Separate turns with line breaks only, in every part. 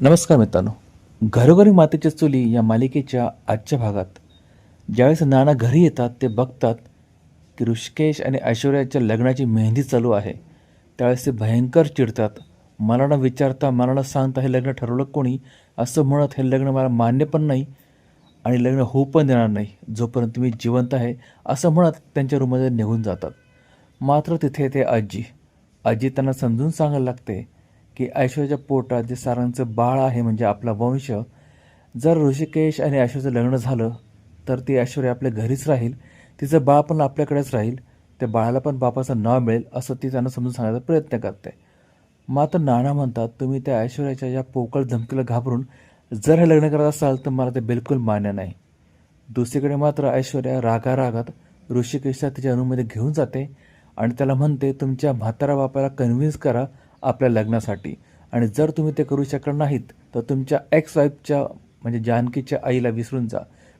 नमस्कार मित्रांनो. घरोघरी मातेच्या चुली या मालिकेच्या आजच्या भागात. ज्यावेळेस नाना घरी येतात ते बघतात की ऋषिकेश आणि ऐश्वर्याच्या लग्नाची मेहंदी चालू आहे. त्यावेळेस ते भयंकर चिडतात. मला न विचारता मला न सांगता हे लग्न ठरवलं कोणी? असं म्हणत हे लग्न मला मान्य पण नाही आणि लग्न होऊ पण देणार नाही. जोपर्यंत मी जिवंत आहे असं म्हणत त्यांच्या रूममध्ये निघून जातात. मात्र तिथे ते आजी आजी त्यांना समजून सांगायला लागते की ऐश्वर्याच्या पोटात जे सारांचं बाळ आहे म्हणजे आपला वंश जर ऋषिकेश आणि ऐश्वर्याचं लग्न झालं तर ती ऐश्वर्या आपल्या घरीच राहील. तिचं बाळ पण आपल्याकडेच राहील. त्या बाळाला पण बापाचं नाव मिळेल असं ती त्यांना समजून सांगायचा प्रयत्न करते. मात्र नाना म्हणतात तुम्ही त्या ऐश्वर्याच्या या पोकळ धमकीला घाबरून जर हे लग्न करत असाल तर मला ते बिलकुल मान्य नाही. दुसरीकडे मात्र ऐश्वर्या रागा रागात ऋषिकेशला तिच्या रूममध्ये घेऊन जाते आणि त्याला म्हणते तुमच्या म्हातारा बापाला कन्व्हिन्स करा आपल्या लग्नासाठी. आणि जर तुम्ही ते करू शकणार नाहीत तर तुमच्या एक्स वाईफच्या म्हणजे जानकीच्या आईला विसरून जा.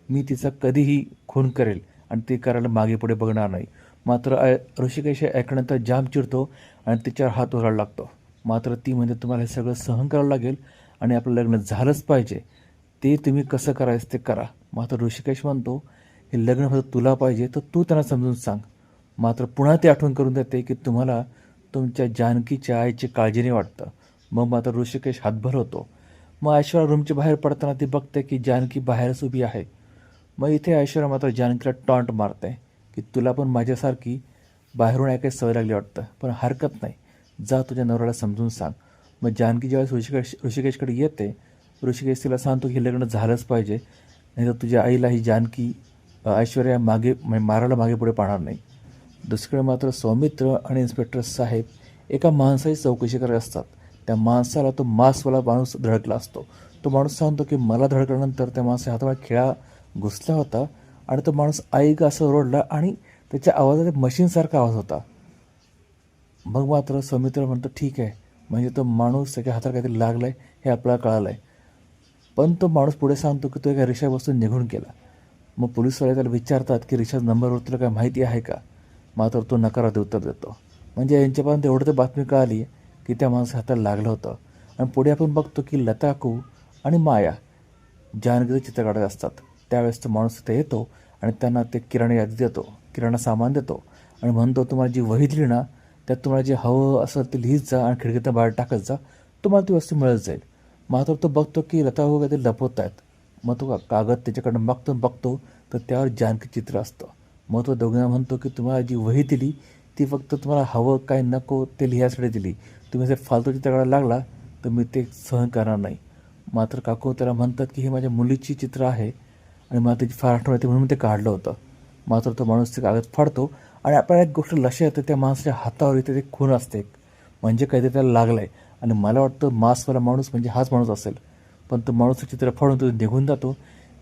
मी तिचा कधीही खून करेल आणि ते करायला मागे पुढे बघणार नाही. मात्र ऋषिकेश हे ऐकल्यानंतर जाम चिडतो आणि तिच्यावर हात ओरायला लागतो. मात्र ती म्हणजे तुम्हाला हे सगळं सहन करावं लागेल आणि आपलं लग्न झालंच पाहिजे. ते तुम्ही कसं करायचं ते करा. मात्र ऋषिकेश म्हणतो हे लग्न फक्त तुला पाहिजे तर तू त्यांना समजून सांग. मात्र पुन्हा ते आठवण करून देते की तुम्हाला तुमच्या जानकीच्या आईची काळजी नाही वाटतं. मग मात्र ऋषिकेश हातभर होतो. मग ऐश्वर्या रूमच्या बाहेर पडताना ती बघते की जानकी बाहेरच उभी आहे. मग इथे ऐश्वर्या मात्र जानकीला टॉन्ट मारते की तुला पण माझ्यासारखी बाहेरून ऐकायची सवय लागली वाटतं. पण हरकत नाही. जा तुझ्या नवऱ्याला समजून सांग. मग जानकी ज्यावेळेस ऋषिकेश ऋषिकेशकडे येते ऋषिकेश तिला सांगतो की हे लग्न झालंच पाहिजे. नाही तर तुझ्या आईला ही जानकी ऐश्वर्या मागे मारायला मागे पुढे पाहणार नाही. दुसरीकडे मात्र सौमित्र आणि इन्स्पेक्टर साहेब एका माणसाची चौकशी करत असतात. त्या माणसाला तो मास्कवाला माणूस धडकला असतो. तो माणूस सांगतो की मला धडकल्यानंतर त्या माणसा हातामध्ये खिळा घुसला होता आणि तो माणूस ऐक असं ओरडला आणि त्याच्या आवाजात मशीनसारखा आवाज होता. मग मात्र सौमित्र म्हणतो ठीक आहे. म्हणजे तो माणूस त्याच्या हातात काहीतरी लागला आहे हे आपल्याला कळालं आहे पण तो माणूस पुढे सांगतो की तो एका रिक्षा बसून निघून गेला. मग पोलीसवाले त्याला विचारतात की रिक्षाचा नंबरवर तुला काय माहिती आहे का? मात्र तो नकारात उत्तर देतो. म्हणजे यांच्यापर्यंत एवढं तर बातमी कळाली की त्या माणसा हाताला लागलं होतं. आणि पुढे आपण बघतो की लताकू आणि माया जानकीचं चित्र काढत असतात. त्यावेळेस तो माणूस तिथे येतो आणि त्यांना ते किराणा यादी देतो. किराणा सामान देतो. आणि म्हणतो तुम्हाला जी वही दिली ना त्यात तुम्हाला जे हवं असेल ते लिहित जा आणि खिडकीतनं बाहेर टाकत जा. तुम्हाला ती वस्तू मिळत जाईल. मात्र तो बघतो की लता काही ते लपवत आहेत मग तो का- कागद त्याच्याकडनं बघतो बघतो तर त्यावर जानकी चित्र असतं. मग तो दोघांना म्हणतो की तुम्हाला जी वही दिली ती फक्त तुम्हाला हवं काय नको ते लिहायसाठी दिली. तुम्ही जर फालतू चित्र काढायला लागला तर मी ते सहन करणार नाही. मात्र काकू त्याला म्हणतात की हे माझ्या मुलीची चित्र आहे आणि मला त्याची फार आठवण येते म्हणून मी ते काढलं होतं. मात्र तो माणूस ते कागद फाडतो आणि आपल्याला एक गोष्ट लक्षात येते त्या माणसाच्या हातावर इथे ते खून असते. म्हणजे काहीतरी त्याला लागलं आहे आणि मला वाटतं मास्कवाला माणूस म्हणजे हाच माणूस असेल. पण तो माणूस चित्र फाडून तो निघून जातो.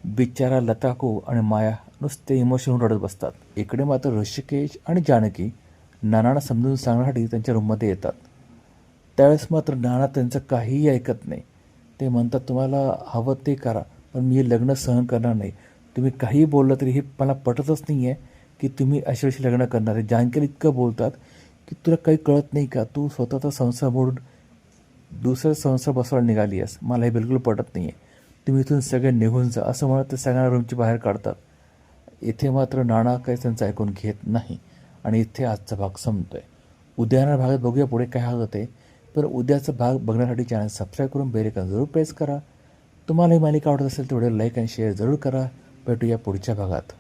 बिचारा लताको आणि माया नुसते इमोशन होऊन रडत बसतात. इकडे मात्र ऋषिकेश आणि जानकी नानांना समजून सांगण्यासाठी त्यांच्या रूममध्ये येतात. त्यावेळेस मात्र नाना त्यांचं काहीही ऐकत नाही. ते म्हणतात तुम्हाला हवं ते करा पण मी हे लग्न सहन करणार नाही. तुम्ही काहीही बोललं तरी हे मला पटतच नाही आहे की तुम्ही ऐश्वर्याशी लग्न करणार आहे. जानकीला इतकं बोलतात की तुला काही कळत नाही का? तू स्वतःचा संसार मोडून दुसरा संसार बसवायला निघाली आहेस. मला हे बिलकुल पटत नाही आहे तुम्ही इथून सगळे निघून जा. असं म्हणत ते सगळ्यांना रूमची बाहेर काढतात. इथे मात्र नाणा काही त्यांचं ऐकून घेत नाही. आणि इथे आजचा भाग संपतोय. उद्याना भागात बघूया पुढे काय होत. होते पण उद्याचा भाग बघण्यासाठी चॅनल सबस्क्राईब करून बेरेकन जरूर प्रेस करा. तुम्हाला ही मालिका आवडत असेल तेवढे लाईक आणि शेअर जरूर करा. भेटूया पुढच्या भागात.